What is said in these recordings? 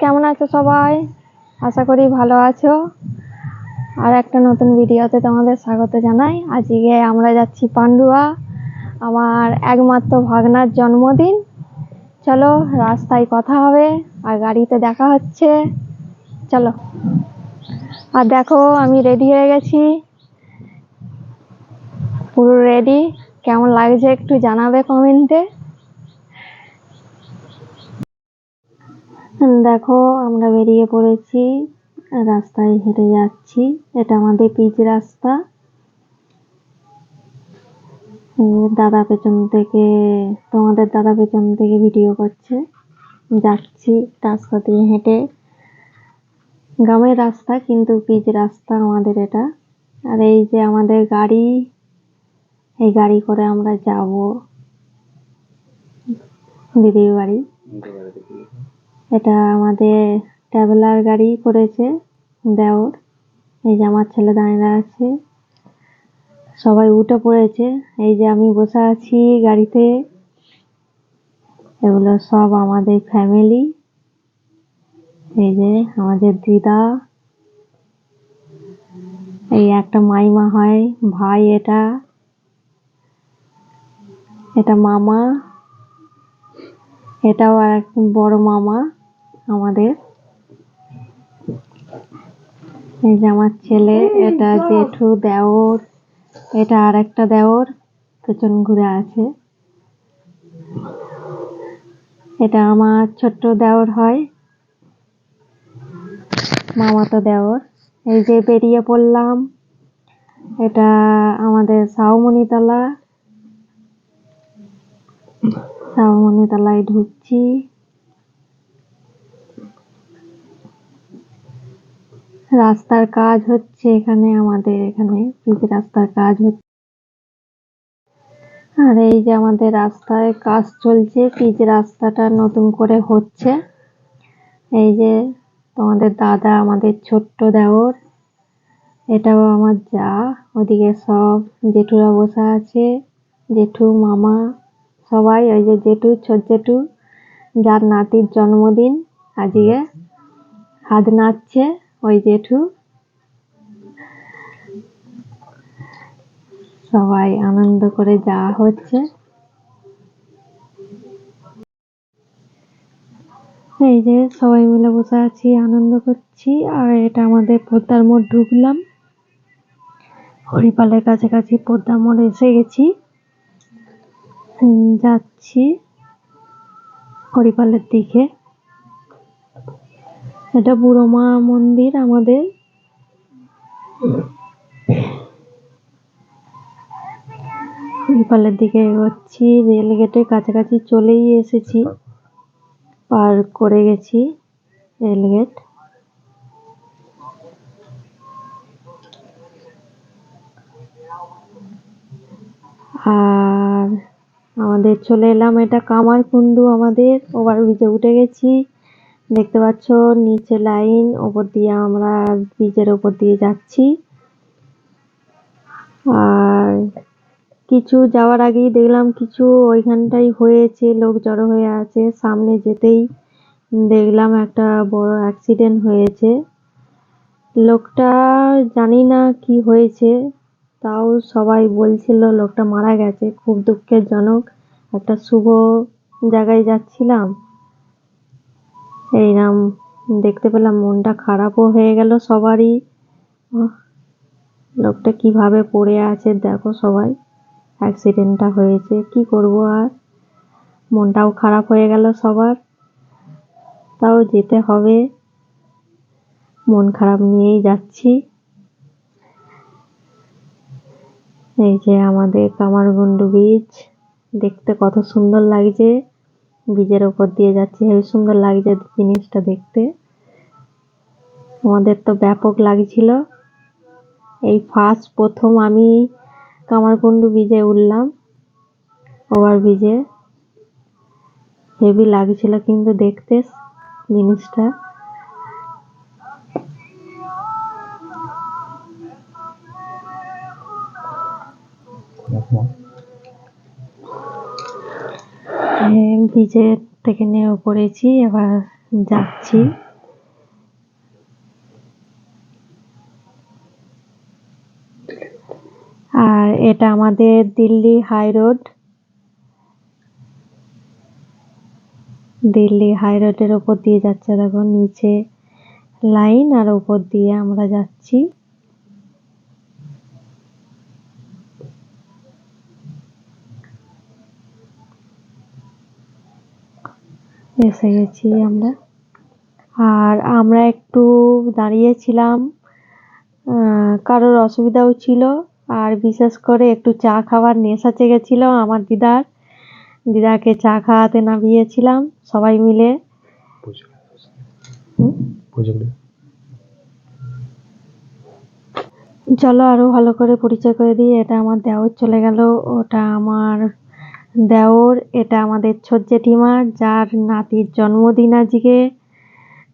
কেমন আছো সবাই? আশা করি ভালো আছো। আর একটা নতুন ভিডিওতে তোমাদের স্বাগত জানাই। আজকে আমরা যাচ্ছি পান্ডুয়া, আমার একমাত্র ভাগনার জন্মদিন। চলো, রাস্তায় কথা হবে আর গাড়িতে দেখা হচ্ছে। চলো। আর দেখো, আমি রেডি হয়ে গেছি। পুরো রেডি কেমন লাগছে একটু জানাবে কমেন্টে দেখো, আমরা বেরিয়ে পড়েছি। রাস্তায় হেঁটে যাচ্ছি। এটা আমাদের পিচ রাস্তা। দাদা পেছন থেকে, তোমাদের দাদা পেছন থেকে ভিডিও করছে। যাচ্ছি রাস্তা দিয়ে হেঁটে। গ্রামের রাস্তা, কিন্তু পিচ রাস্তা আমাদের এটা। আর এই যে আমাদের গাড়ি, এই গাড়ি করে আমরা যাব। দিদির বাড়ি। এটা আমাদের ট্রাভেলার গাড়ি করেছে, দেওর। এই যে আমার ছেলে দাঁড়িয়ে আছে। সবাই উঠে পড়েছে। এই যে আমি বসে আছি গাড়িতে। এগুলো সব আমাদের ফ্যামিলি এই যে আমাদের দিদা। এই একটা মাইমা হয়, ভাই এটা। এটা মামা। এটাও আর এক বড় মামা। আমাদের। এই যে আমার ছেলে এটা জেঠু দেওর এটা আর একটা দেওর পেছন ঘুরে আছে। এটা আমার ছোট্ট দেওর হয়। মামাতো দেওর। এই যে বেরিয়ে পড়লাম এটা আমাদের সাউমণিতলা। সাউমণিতলায় ঢুকছি। রাস্তার কাজ হচ্ছে এখানে, আমাদের এখানে পিচ রাস্তার কাজ হচ্ছে। আর এই যে আমাদের রাস্তায় কাজ চলছে পিচ রাস্তাটা নতুন করে হচ্ছে। এই যে তোমাদের দাদা, আমাদের ছোট্ট দেওর, এটাও আমার যা, ওদিকে সব জেঠুরা বসে আছে, জেঠু, মামা, সবাই, ওই যে জেঠু, ছোট জেঠু, যার নাতির জন্মদিন আজকে। হাত নাচছে ওই জেঠু সবাই আনন্দ করে যাওয়া হচ্ছে। এই যে সবাই মিলে বসে আছি, আনন্দ করছি। আর এটা আমাদের পদ্মার মোড় ঢুকলাম। হরিপালের কাছাকাছি পদ্মার মোড় এসে গেছি। যাচ্ছি হরিপালের দিকে। এটা বুড়ো মা মন্দির আমাদের। হরিপালের দিকে এগোচ্ছি, রেল গেটের কাছাকাছি চলেই এসেছি। পার করে গেছি রেল গেট। আর আমাদের চলে এলাম এটা কামারকুন্ডু আমাদের। ওভারব্রিজে উঠে গেছি। দেখতে পাচ্ছ, নিচে লাইন, ওপর দিয়ে আমরা ব্রিজের ওপর দিয়ে যাচ্ছি। আর কিছু যাওয়ার আগেই দেখলাম কিছু ওইখানটাই হয়েছে, লোক জড়ো হয়ে আছে। সামনে যেতেই দেখলাম একটা বড় অ্যাক্সিডেন্ট হয়েছে। লোকটা জানি না কি হয়েছে, তাও সবাই বলছিল লোকটা মারা গেছে। খুব দুঃখের জনক, একটা শুভ জায়গায় যাচ্ছিলাম। এইরাম দেখতে পেলাম মনটা খারাপও হয়ে গেল সবারই। লোকটা কীভাবে পড়ে আছে দেখো সবাই। অ্যাক্সিডেন্টটা হয়েছে, কি করব আর? মনটাও খারাপ হয়ে গেল সবার। তাও যেতে হবে। মন খারাপ নিয়েই যাচ্ছি। এই যে আমাদের কামারগুন্ডু বীজ দেখতে কত সুন্দর লাগছে। বীজের ওপর দিয়ে যাচ্ছে। হেবি সুন্দর লাগছে জিনিসটা দেখতে। আমাদের তো ব্যাপক লাগছিল। এই ফার্স্ট প্রথম আমি কামারকুণ্ডু ব্রিজে উঠলাম, ওভার ব্রিজে। হেভি লাগছিল কিন্তু দেখতে জিনিসটা। ব্রিজের থেকে নেমে পড়েছি, এবার যাচ্ছি। আর এটা আমাদের Delhi high road. Delhi high রোডের ওপর দিয়ে যাচ্ছে, দেখো, নিচে লাইন, আর ওপর দিয়ে আমরা যাচ্ছি। এসে গেছি আমরা। আর আমরা একটু দাঁড়িয়েছিলাম কারোর অসুবিধাও ছিল। আর বিশেষ করে একটু চা খাওয়ার নেশা চেগেছিল আমার দিদার। দিদাকে চা খাওয়াতে নামিয়েছিলাম সবাই মিলে। চলো আরও ভালো করে পরিচয় করে দিই এটা আমার দেওর চলে গেল ওটা আমার দেওর, এটা আমাদের ছোট জেঠিমা যার নাতির জন্মদিন আজকে।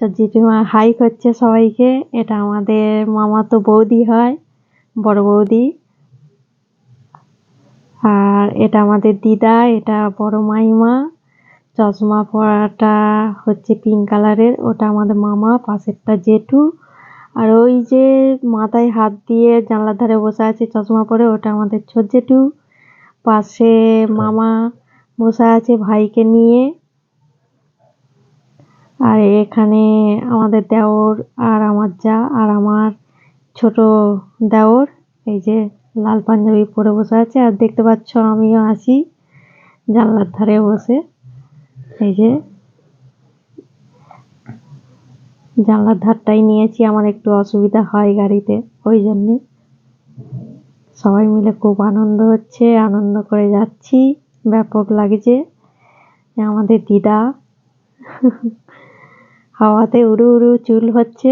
ছোট জেঠিমা হাই করছে সবাইকে। এটা আমাদের মামাতো বৌদি হয়, বড় বৌদি। আর এটা আমাদের দিদা, এটা বড় মাইমা। চশমা পরাটা হচ্ছে পিঙ্ক কালারের ওটা আমাদের মামা, পাশেরটা জেঠু। আর ওই যে মাথায় হাত দিয়ে জানলার ধারে বসে আছে, চশমা পরে, ওটা আমাদের ছোট জেঠু পাশে মামা বসে আছে ভাইকে নিয়ে। আর এখানে আমাদের দেওর আর আমার যা আর আমার ছোট দেওর, এই যে লাল পাঞ্জাবি পরে বসে আছে। আর দেখতে পাচ্ছ আমিও আসি জানলার ধারে বসে। এই যে জানলার ধারটাই নিয়েছি, আমার একটু অসুবিধা হয় গাড়িতে, ওই জন্যে। সবাই মিলে খুব আনন্দ হচ্ছে, আনন্দ করে যাচ্ছি। ব্যাপক লাগছে। আমাদের দিদা। হাওয়াতে উড়ু উড়ু চুল হচ্ছে।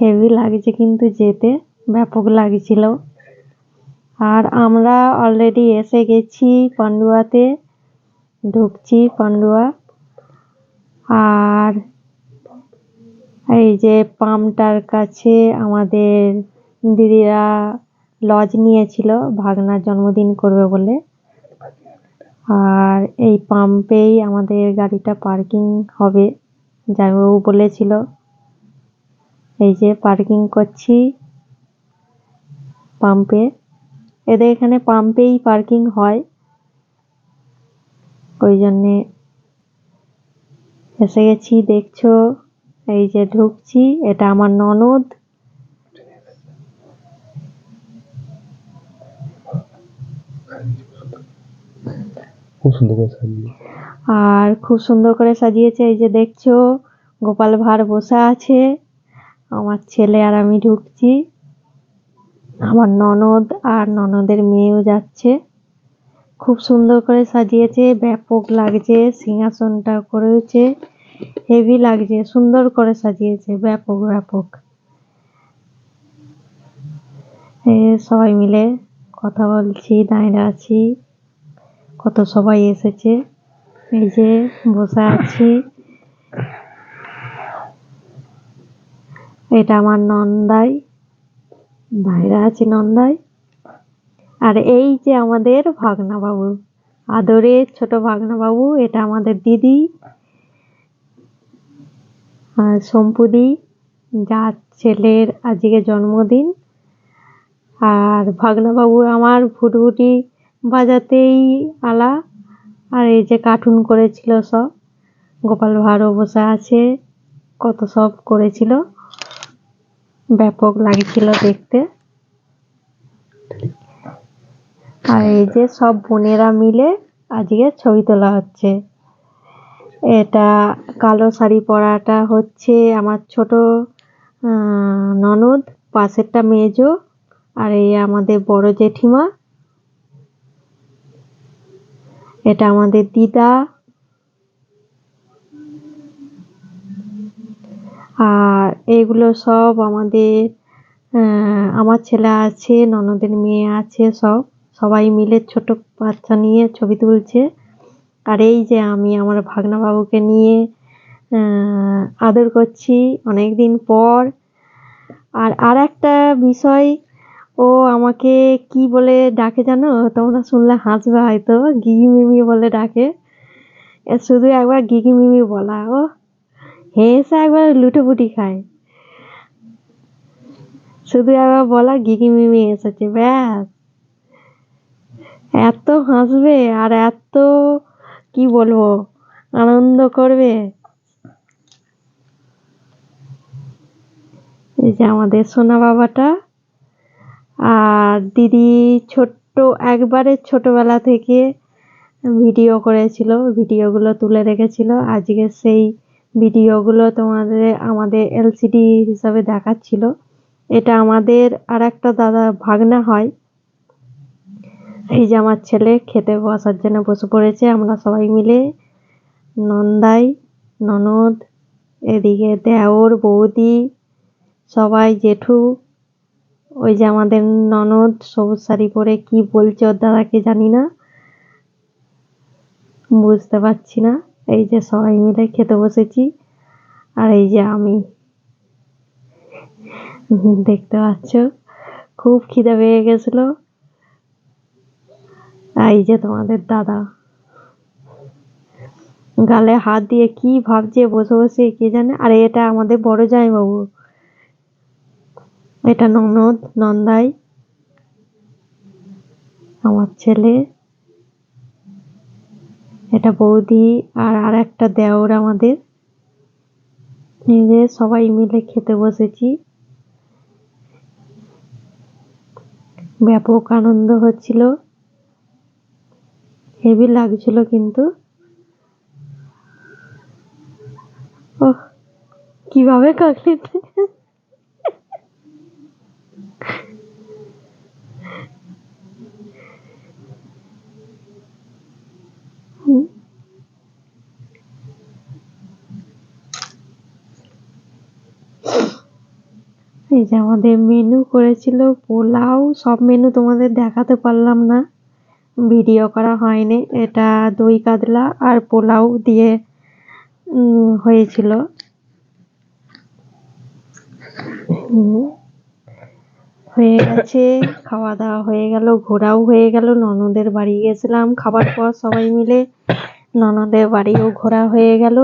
হেভি লাগছে কিন্তু যেতে, ব্যাপক লাগছিল। আর আমরা অলরেডি এসে গেছি পান্ডুয়াতে। ঢুকছি পান্ডুয়া। আর এই যে পাম্পটার কাছে আমাদের দিদিরা লজ নিয়েছিল, ভাগনার জন্মদিন করবে বলে। আর এই পাম্পেই আমাদের গাড়িটা পার্কিং হবে জামাইবাবু বলেছিল। এই যে পার্কিং করছি পাম্পে। এদের এখানে পাম্পেই পার্কিং হয়। ওই জন্যে এসে গেছি, দেখছ, এই যে ঢুকছি, এটা আমার ননদ। খুব সুন্দর করে সাজিয়ে আর খুব সুন্দর করে সাজিয়েছে, এই যে দেখছ, গোপাল ভাঁড় বসে আছে, আমার ছেলে আর আমি ঢুকছি। আমার ননদ আর ননদের মেয়েও যাচ্ছে। খুব সুন্দর করে সাজিয়েছে, ব্যাপক লাগছে, সিংহাসনটা করেছে, হেভি লাগছে, সুন্দর করে সাজিয়েছে, ব্যাপক ব্যাপক। সবাই মিলে কথা বলছি, দাঁড়িয়ে আছি। কত সবাই এসেছে। এই যে বসে আছি। এটা আমার নন্দাই। দাঁড়িয়ে আছি নন্দাই। আর এই যে আমাদের ভাগনা বাবু আদরের ছোট ভাগনা বাবু এটা আমাদের দিদি। আর সম্পুদি যার ছেলের আজকে জন্মদিন। আর ভাগনা বাবু আমার ফুটফুটি বাজাতেই আলা। আর এই যে কার্টুন করেছিল সব, গোপাল ভাঁড়ও বসে আছে, কত সব করেছিল। ব্যাপক লাগছিল দেখতে। আর এই যে সব বোনেরা মিলে আজকে ছবি তোলা হচ্ছে। এটা কালো শাড়ি পরাটা হচ্ছে আমার ছোট ননদ, পাশেরটা মেজো, আর এই আমাদের বড় জেঠিমা এটা আমাদের দিদা। আর এগুলো সব আমাদের আমার ছেলে আছে, ননদের মেয়ে আছে সব। সবাই মিলে ছোট বাচ্চা নিয়ে ছবি তুলছে। আর এই যে আমি আমার ভাগনা বাবুকে নিয়ে আদর করছি অনেক দিন পর। আর আর একটা বিষয় ও আমাকে কি বলে ডাকে জানো? তোমরা শুনলে হাসবে হয়তো গিগি মিমি বলে ডাকে। শুধু একবার গিগি মিমি বলা, ও। হেসে একবার লুটোপুটি খায়। শুধু একবার বলা গিগি মিমি এসেছে, ব্যাস। এত হাসবে আর এত কি বলব, আনন্দ করবে। এই যে আমাদের সোনা বাবাটা। আর দিদি ছোট্ট, একবারে ছোটবেলা থেকে ভিডিও করেছিল, ভিডিওগুলো তুলে রেখেছিল। আজকে সেই ভিডিওগুলো তোমাদের, আমাদের এলসিডি হিসাবে দেখাচ্ছিল। এটা আমাদের আর একটা দাদা ভাগনা হয়। এই যে আমার ছেলে খেতে বসার জন্য বসে পড়েছে। আমরা সবাই মিলে নন্দাই, ননদ, এদিকে দেওর, বৌদি, সবাই জেঠু ওই যে আমাদের ননদ সবুজ শাড়ি পরে কি বলছে ওর দাদাকে জানি না। বুঝতে পারছি না। এই যে সবাই মিলে খেতে বসেছি। আর এই যে আমি। দেখতে পাচ্ছ? খুব খিদে পেয়ে গেছিল। এই যে তোমাদের দাদা। গালে হাত দিয়ে কি ভাবছে বসে বসে কে জানে? আর এটা আমাদের বড় জামাইবাবু। এটা ননদ, নন্দাই, আমার ছেলে, এটা বৌদি আর আর একটা দেওর আমাদের। যে সবাই মিলে খেতে বসেছি। ব্যাপক আনন্দ হচ্ছিল। হেভি লাগছিল কিন্তু। ওহ, কীভাবে কাকলি এই যে আমাদের মেনু করেছিল, পোলাও, সব মেনু তোমাদের দেখাতে পারলাম না। ভিডিও করা হয়নি, এটা দই কাতলা আর পোলাও দিয়ে হয়েছিল। হয়ে গেছে, খাওয়া দাওয়া হয়ে গেল, ঘোরাও হয়ে গেল, ননদের বাড়ি গেছিলাম, খাবার পর সবাই মিলে ননদের বাড়িও ঘোরা হয়ে গেল।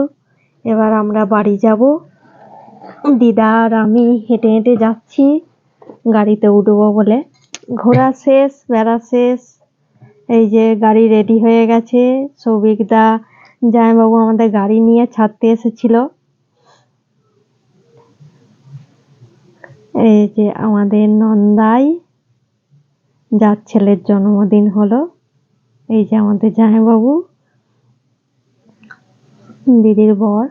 এবার আমরা বাড়ি যাব। দিদা আর আমি হেঁটে হেঁটে যাচ্ছি। গাড়িতে উঠবো বলে। ঘোরা শেষ, বেড়া শেষ। এই যে গাড়ি রেডি হয়ে গেছে। সৌভিকদা জামাইবাবু আমাদের গাড়ি নিয়ে ছাড়তে এসেছিল। এই যে আমাদের নন্দাই, যার ছেলের জন্মদিন হলো। এই যে আমাদের জামাইবাবু, দিদির বর।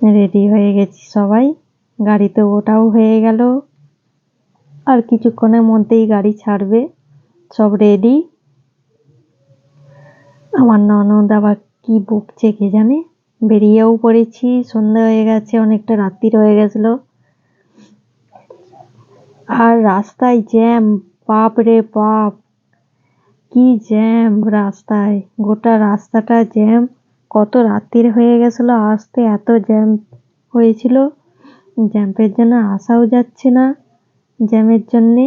রেডি হয়ে গেছি সবাই। গাড়িতে ওটাও হয়ে গেল। আর কিছুক্ষণের মধ্যেই গাড়ি ছাড়বে। সব রেডি। আমার ননদ আবার কি বকছে কে জানে? বেরিয়েও পড়েছি। সন্ধ্যা হয়ে গেছে, অনেকটা রাত্রি হয়ে গেছিল। আর রাস্তায় জ্যাম, বাপ রে বাপ। কি জ্যাম রাস্তায়। গোটা রাস্তাটা জ্যাম। কত রাত্রির হয়ে গেছিল আসতে এত জ্যাম হয়েছিল। জ্যাম্পের জন্য আসাও যাচ্ছে না জ্যামের জন্যে।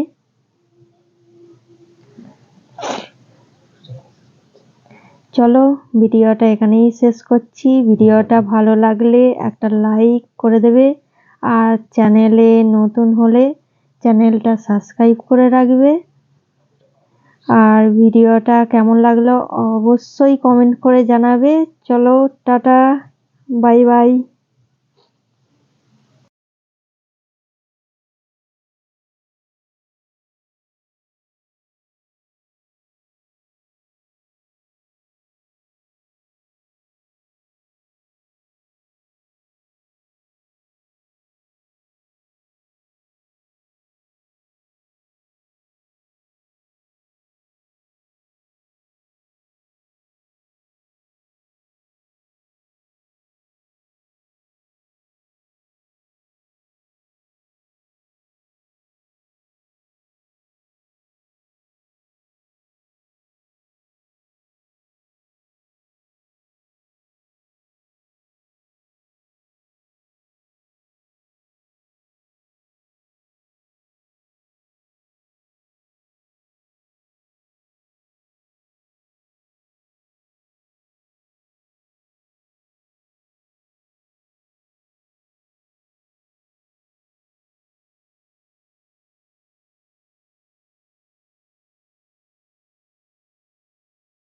চলো, ভিডিওটা এখানেই শেষ করছি। ভিডিওটা ভালো লাগলে একটা লাইক করে দেবে। আর চ্যানেলে নতুন হলে চ্যানেলটা সাবস্ক্রাইব করে রাখবে। আর ভিডিওটা কেমন লাগল অবশ্যই কমেন্ট করে জানাবে। চলো টাটা বাই বাই